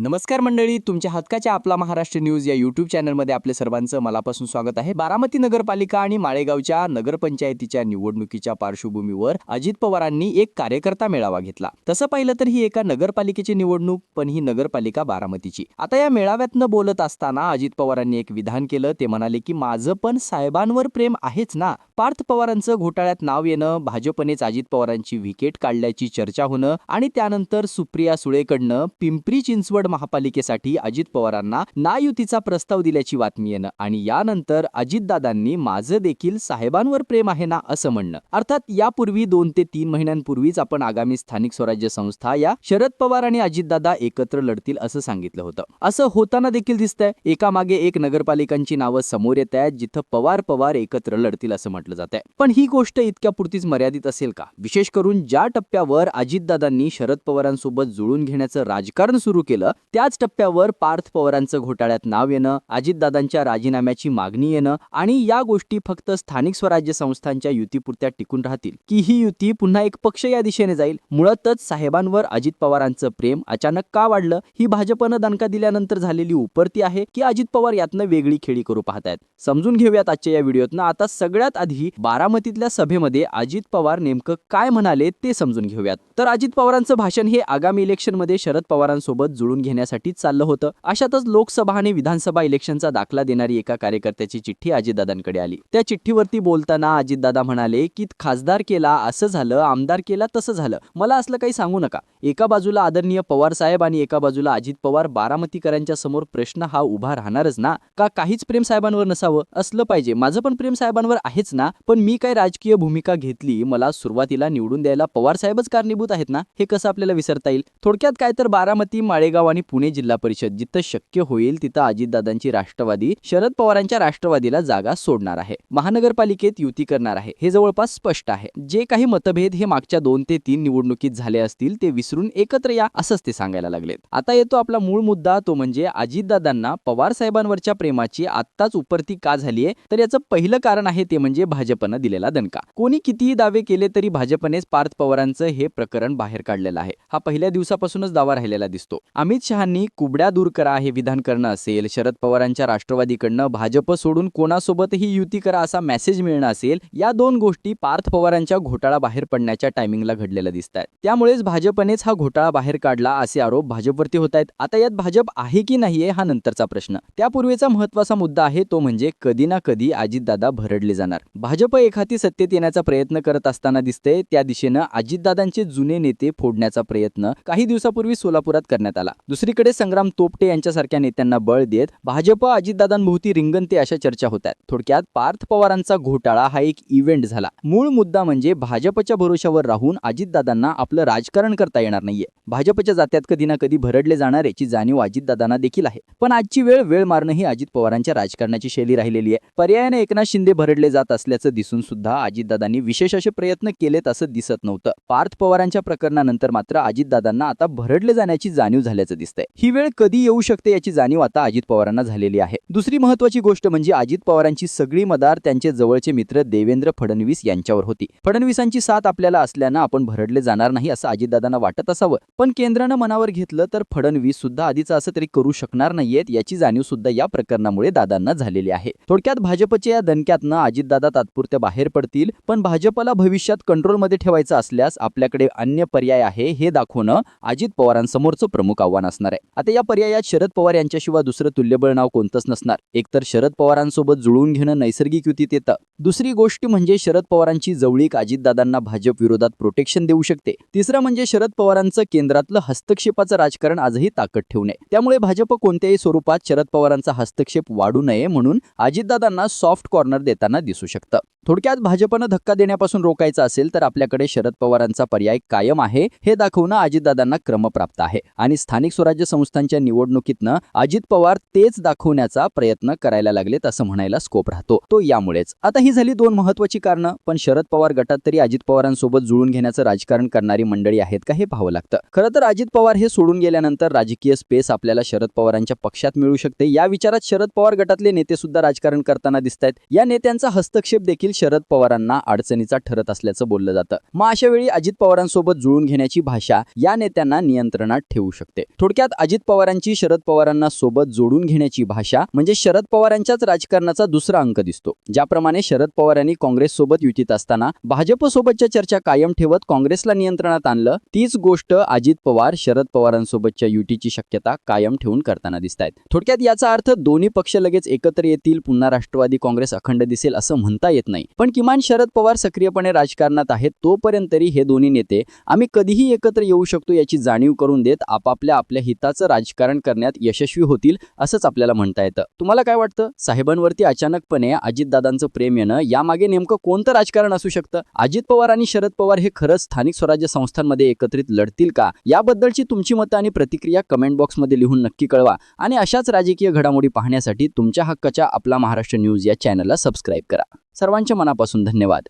नमस्कार मंडळी तुमच्या हक्काच्या आपला महाराष्ट्र न्यूज या यूट्यूब चॅनलमध्ये आपले सर्वांचं मलापासून स्वागत आहे. बारामती नगरपालिका आणि माळेगावच्या नगरपंचायतीच्या निवडणुकीच्या पार्श्वभूमीवर अजित पवारांनी एक कार्यकर्ता मेळावा घेतला. तसं पाहिलं तर ही एका नगरपालिकेची निवडणूक पण ही नगरपालिका बारामतीची. आता या मेळाव्यातनं बोलत असताना अजित पवारांनी एक विधान केलं. ते म्हणाले की माझं पण साहेबांवर प्रेम आहेच ना. पार्थ पवारांचं घोटाळ्यात नाव येणं भाजपनेच अजित पवारांची विकेट काढल्याची चर्चा होणं आणि त्यानंतर सुप्रिया सुळेकडनं पिंपरी चिंचवड महापालिकेसाठी अजित पवारांना नायुतीचा प्रस्ताव दिल्याची बातमी येणं आणि यानंतर अजितदादांनी माझं देखील साहेबांवर प्रेम आहे ना असं म्हणणं. अर्थात यापूर्वी दोन ते तीन महिन्यांपूर्वीच आपण आगामी स्थानिक स्वराज्य संस्था या शरद पवार आणि अजितदादा एकत्र लढतील असं सांगितलं होतं. असं होताना देखील दिसतंय. एकामागे एक नगरपालिकांची नावं समोर येत आहेत जिथं पवार पवार एकत्र लढतील असं म्हटलं जात आहे. पण ही गोष्ट इतक्या पुरतीच मर्यादित असेल का? विशेष करून ज्या टप्प्यावर अजितदादांनी शरद पवारांसोबत जुळून घेण्याचं राजकारण सुरू केलं त्याच टप्प्यावर पार्थ पवारांचं घोटाळ्यात नाव येणं अजितदादांच्या राजीनाम्याची मागणी येणं आणि या गोष्टी फक्त स्थानिक स्वराज्य संस्थांच्या युतीपुरत्या टिकून राहतील. की ही युती पुन्हा एक पक्ष या दिशेने जाईल? मुळातच साहेबांवर अजित पवारांचं प्रेम अचानक का वाढलं? ही भाजपनं दणका दिल्यानंतर झालेली उपरती आहे की अजित पवार यातनं वेगळी खेळी करू पाहतायत? समजून घेऊयात आजच्या या व्हिडिओतनं. आता सगळ्यात आधी बारामतीतल्या सभेमध्ये अजित पवार नेमकं काय म्हणाले ते समजून घेऊयात. तर अजित पवारांचं भाषण हे आगामी इलेक्शनमध्ये शरद पवारांसोबत जुळून घेण्यासाठीच चाललं होतं. अशातच लोकसभा आणि विधानसभा इलेक्शनचा दाखला देणारी एका कार्यकर्त्याची चिठ्ठी अजितदादांकडे आली. त्या चिठ्ठीवरती बोलताना अजितदादा म्हणाले की खासदार केला असं झालं आमदार केला तसं झालं. मला असलं काही सांगू नका. एका बाजूला आदरणीय पवार साहेब आणि एका बाजूला अजित पवार बारामतीकरांच्या समोर प्रश्न हा उभा राहणारच ना? का काहीच प्रेम साहेबांवर नसावं? असलं पाहिजे. माझं पण प्रेम साहेबांवर आहेच ना. पण मी काय राजकीय भूमिका घेतली मला सुरुवातीला निवडून द्यायला पवार साहेबच कारणीभूत आहेत ना? हे कसं आपल्याला विसरता येईल? थोडक्यात काय तर बारामती माळेगाव आणि आणि पुणे जिल्हा परिषद जिथं शक्य होईल तिथं अजितदादांची राष्ट्रवादी शरद पवारांच्या राष्ट्रवादीला जागा सोडणार आहे. महानगरपालिकेत युती करणार आहे. हे जवळपास स्पष्ट आहे. जे काही मतभेद हे मागच्या दोन ते तीन निवडणुकीत झाले असतील ते विसरून एकत्र या असंच ते सांगायला लागलेत. आता येतो आपला मूळ मुद्दा तो म्हणजे अजितदादांना पवार साहेबांवरच्या प्रेमाची आत्ताच उपरती का झालीये तर याचं पहिलं कारण आहे ते म्हणजे भाजपनं दिलेला दणका. कोणी कितीही दावे केले तरी भाजपनेच पार्थ पवारांचं हे प्रकरण बाहेर काढलेलं आहे. हा पहिल्या दिवसापासूनच दावा राहिलेला दिसतो. आम्ही अमित शहांनी कुबड्या दूर करा हे विधान करणं असेल शरद पवारांच्या राष्ट्रवादीकडनं भाजप सोडून कोणासोबतही युती करा असा मेसेज मिळणं असेल या दोन गोष्टी पार्थ पवारांच्या घोटाळा बाहेर पडण्याच्या टायमिंगला घडलेल्या दिसत आहेत त्यामुळेच भाजपनेच हा घोटाळा बाहेर काढला असे आरोप भाजपवरती होत आहेत आता यात भाजप आहे की नाहीये हा नंतरचा प्रश्न. त्यापूर्वीचा महत्त्वाचा मुद्दा आहे तो म्हणजे कधी ना कधी अजितदादा भरडले जाणार. भाजप एखादी सत्तेत येण्याचा प्रयत्न करत असताना दिसते त्या दिशेनं अजितदादांचे जुने नेते फोडण्याचा प्रयत्न काही दिवसापूर्वी सोलापुरात करण्यात आला. दुसरीकडे संग्राम तोपटे यांच्यासारख्या नेत्यांना बळ देत भाजप अजितदादांभोवती रिंगणते अशा चर्चा होतात थोडक्यात पार्थ पवारांचा घोटाळा हा एक इव्हेंट झाला. मूळ मुद्दा म्हणजे भाजपच्या भरोशावर राहून अजितदादांना आपलं राजकारण करता येणार नाहीये. भाजपच्या जात्यात कधी ना कधी भरडले जाणार याची जाणीव अजितदादांना देखील आहे. पण आजची वेळ वेळ मारणं ही अजित पवारांच्या राजकारणाची शैली राहिलेली आहे. पर्यायाने एकनाथ शिंदे भरडले जात असल्याचं दिसून सुद्धा अजितदादांनी विशेष असे प्रयत्न केलेत असं दिसत नव्हतं. पार्थ पवारांच्या प्रकरणानंतर मात्र अजितदादांना आता भरडले जाण्याची जाणीव झाल्याचं दिसतंय. ही वेळ कधी येऊ शकते याची जाणीव आता अजित पवारांना झालेली आहे. दुसरी महत्वाची गोष्ट म्हणजे अजित पवारांची सगळी मदार त्यांचे जवळचे मित्र देवेंद्र फडणवीस यांच्यावर होती. फडणवीसांची साथ आपल्याला असल्यानं आपण भरडले जाणार नाही असं अजितदादांना वाटत असावं. पण केंद्रानं मनावर घेतलं तर फडणवीस सुद्धा आधीच असं तरी करू शकणार नाहीयेत याची जाणीव सुद्धा या प्रकरणामुळे दादांना झालेली आहे. थोडक्यात भाजपच्या या दणक्यातनं अजितदादा तात्पुरत्या बाहेर पडतील पण भाजपला भविष्यात कंट्रोलमध्ये ठेवायचं असल्यास आपल्याकडे अन्य पर्याय आहे हे दाखवणं अजित पवारांसमोरचं प्रमुख आव्हान असणार आहे. आता या पर्यायात शरद पवार यांच्याशिवाय दुसरं तुल्यबळ नाव कोणतंच नसणार. एकतर शरद पवारांसोबत जुळवून घेणं नैसर्गिक युतीत येतं. दुसरी गोष्ट म्हणजे शरद पवारांची जवळीक अजितदादांना भाजप विरोधात प्रोटेक्शन देऊ शकते. तिसरं म्हणजे शरद पवारांचं केंद्रातलं हस्तक्षेपाचं राजकारण आजही ताकद ठेवणे त्यामुळे भाजप कोणत्याही स्वरूपात शरद पवारांचा हस्तक्षेप वाढू नये म्हणून अजितदादांना सॉफ्ट कॉर्नर देताना दिसू शकतं. थोडक्यात भाजपनं धक्का देण्यापासून रोखायचा असेल तर आपल्याकडे शरद पवारांचा पर्याय कायम आहे हे दाखवणं अजितदादांना क्रमप्राप्त आहे. आणि स्थानिक स्वराज्य संस्थांच्या निवडणुकीतनं अजित पवार तेच दाखवण्याचा प्रयत्न करायला लागलेत असं म्हणायला स्कोप राहतो. तो यामुळेच. आता ही झाली दोन महत्वाची कारणं. पण शरद पवार गटात तरी अजित पवारांसोबत जुळून घेण्याचं राजकारण करणारी मंडळी आहेत का हे पाहावं लागतं. खरं तर अजित पवार हे सोडून गेल्यानंतर राजकीय स्पेस आपल्याला शरद पवारांच्या पक्षात मिळू शकते. या विचारात शरद पवार गटातले नेते सुद्धा राजकारण करताना दिसत आहेत या नेत्यांचा हस्तक्षेप देखील शरद पवारांना अडचणीचा ठरत असल्याचं बोललं जातं. मग अशा वेळी अजित पवारांसोबत जुळून घेण्याची भाषा या नेत्यांना नियंत्रणात ठेवू शकते. थोडक्यात अजित पवारांची शरद पवारांना सोबत जोडून घेण्याची भाषा म्हणजे शरद पवारांच्याच राजकारणाचा दुसरा अंक दिसतो. ज्याप्रमाणे शरद पवारांनी काँग्रेस सोबत युतीत असताना भाजपसोबतच्या चर्चा कायम ठेवत काँग्रेसला नियंत्रणात आणलं तीच गोष्ट अजित पवार शरद पवारांसोबतच्या युतीची शक्यता कायम ठेवून करताना दिसत आहेत थोडक्यात याचा अर्थ दोन्ही पक्ष लगेच एकत्र येतील पुन्हा राष्ट्रवादी काँग्रेस अखंड दिसेल असं म्हणता येत नाही. नाही. पण किमान शरद पवार सक्रियपणे राजकारणात आहेत तोपर्यंत तरी हे दोन्ही नेते आम्ही कधीही एकत्र येऊ शकतो याची जाणीव करून देत आपापल्या आपल्या हिताचं राजकारण करण्यात यशस्वी होतील असंच आपल्याला म्हणता येतं. तुम्हाला काय वाटतं? साहेबांवरती अचानकपणे अजितदादांचं प्रेम येणं यामागे नेमकं कोणतं राजकारण असू शकतं? अजित पवार आणि शरद पवार हे खरंच स्थानिक स्वराज्य संस्थांमध्ये एकत्रित लढतील का? याबद्दलची तुमची मतं आणि प्रतिक्रिया कमेंट बॉक्समध्ये लिहून नक्की कळवा. आणि अशाच राजकीय घडामोडी पाहण्यासाठी तुमच्या हक्काच्या आपला महाराष्ट्र न्यूज या चॅनलला सबस्क्राईब करा. सर्वांच्या मनापासून धन्यवाद.